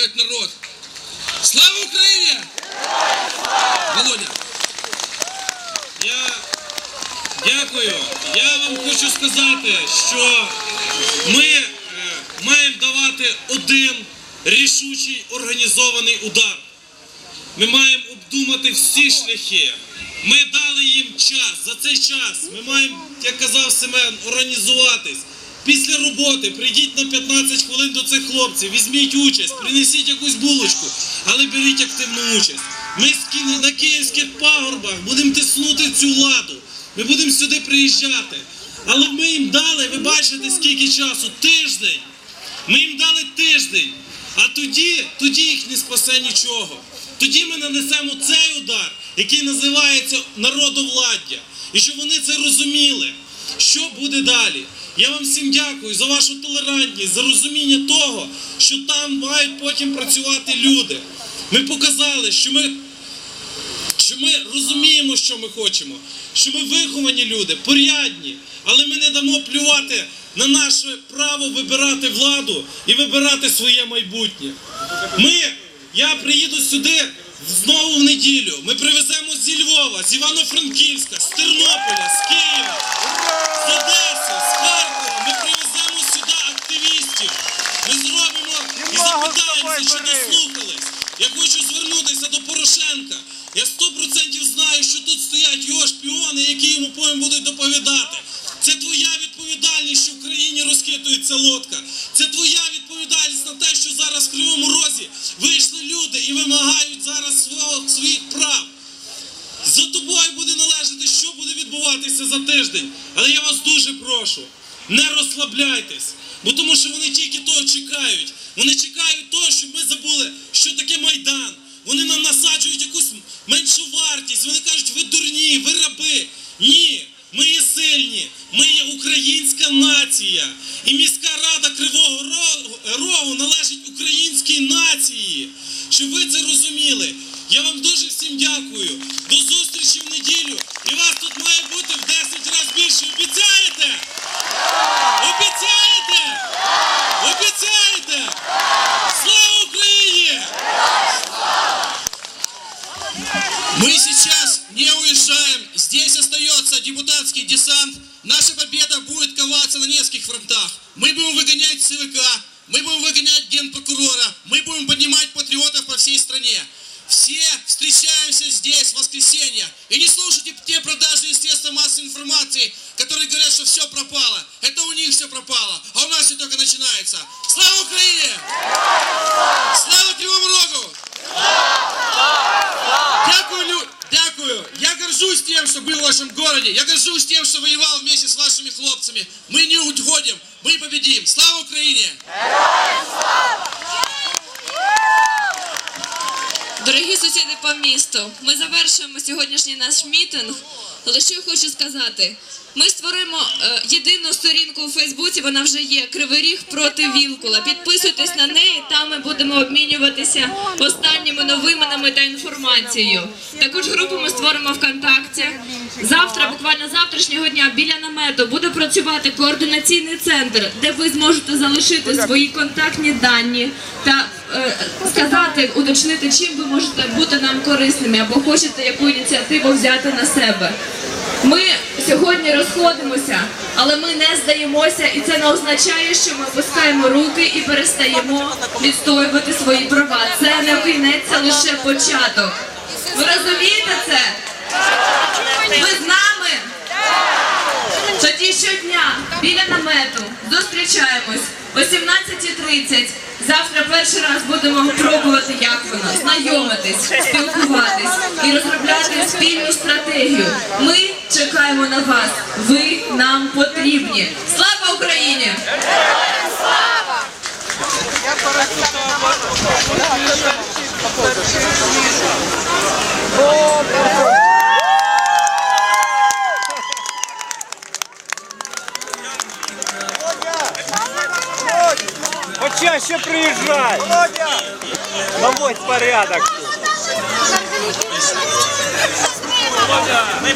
народ. Слава Україні! Володя. Я дякую. Я вам хочу сказати, що ми е, маємо давати один рішучий організований удар. Ми маємо обдумати всі шляхи. Ми дали їм час. За цей час ми маємо, як казав Семен, організуватись. Після роботи прийдіть на 15 хвилин до цих хлопців, візьміть участь, принесіть якусь булочку, але беріть активну участь. Ми на київських пагорбах будемо тиснути цю владу. Ми будемо сюди приїжджати. Але ми їм дали, ви бачите, скільки часу? Тиждень. Ми їм дали тиждень. А тоді, тоді їх не спасе нічого. Тоді ми нанесемо цей удар, який називається народовладдя. І щоб вони це розуміли, що буде далі. Я вам всім дякую за вашу толерантність, за розуміння того, що там мають потім працювати люди. Ми показали, що ми що ми розуміємо, що ми хочемо, що ми виховані люди, порядні, але ми не дамо плювати на наше право вибирати владу і вибирати своє майбутнє. Ми, я приїду сюди знову в неділю. Ми привеземо зі Львова, з Івано-Франківська, з Тернополя, з Києва, з Одеси, з Харкова. Ми привеземо сюди активістів. Ми зробимо і запитаємося, чи дослухались. Я хочу звернутися до Порошенка. Я сто процентів знаю, що тут стоять його шпіони, які йому потім будуть доповідати. Це твоя відповідальність, що в країні розхитується лодка. Це твоя відповідальність на те, що зараз в Кривому Розі вийшли люди і вимагають зараз свого, своїх прав. За тобою буде належати, що буде відбуватися за тиждень. Але я вас дуже прошу, не розслабляйтесь, бо тому що вони тільки того чекають. Вони чекають того, щоб ми забули, що таке Майдан. Вони нам насаджують якусь меншу вартість. Вони Мы сейчас не уезжаем. Здесь остается депутатский десант. Наша победа будет коваться на нескольких фронтах. Мы будем выгонять ЦВК, мы будем выгонять генпрокурора, мы будем поднимать патриотов по всей стране. Все встречаемся здесь в воскресенье. И не слушайте те продажные средства массовой информации, которые говорят, что все пропало. Это у них все пропало, а у нас все только начинается. Слава Украине! что был в вашем городе. Я горжусь тем, что воевал вместе с вашими хлопцами. Мы не уходим, мы победим. Слава Украине! Дорогі сусіди по місту, ми завершуємо сьогоднішній наш мітинг. Але що я хочу сказати? Ми створимо е, єдину сторінку у Фейсбуці, вона вже є Кривий Ріг проти Вілкула. Підписуйтесь на неї, там ми будемо обмінюватися останніми новинами та інформацією. Також групу ми створимо ВКонтакті. Завтра, буквально завтрашнього дня, біля намету буде працювати координаційний центр, де ви зможете залишити свої контактні дані та сказати, уточнити, чим ви можете бути нам корисними або хочете яку ініціативу взяти на себе. Ми сьогодні розходимося, але ми не здаємося, і це не означає, що ми опускаємо руки і перестаємо відстоювати свої права. Це не кінець, це лише початок. Ви розумієте це? Ви з нами? Тоді щодня біля намету зустрічаємось о 17.30. Завтра перший раз будемо пробувати, як вона, знайомитись, спілкуватись і розробляти спільну стратегію. Ми чекаємо на вас. Ви нам потрібні. Слава Україні! Почаще приезжай! Наводь порядок! Ви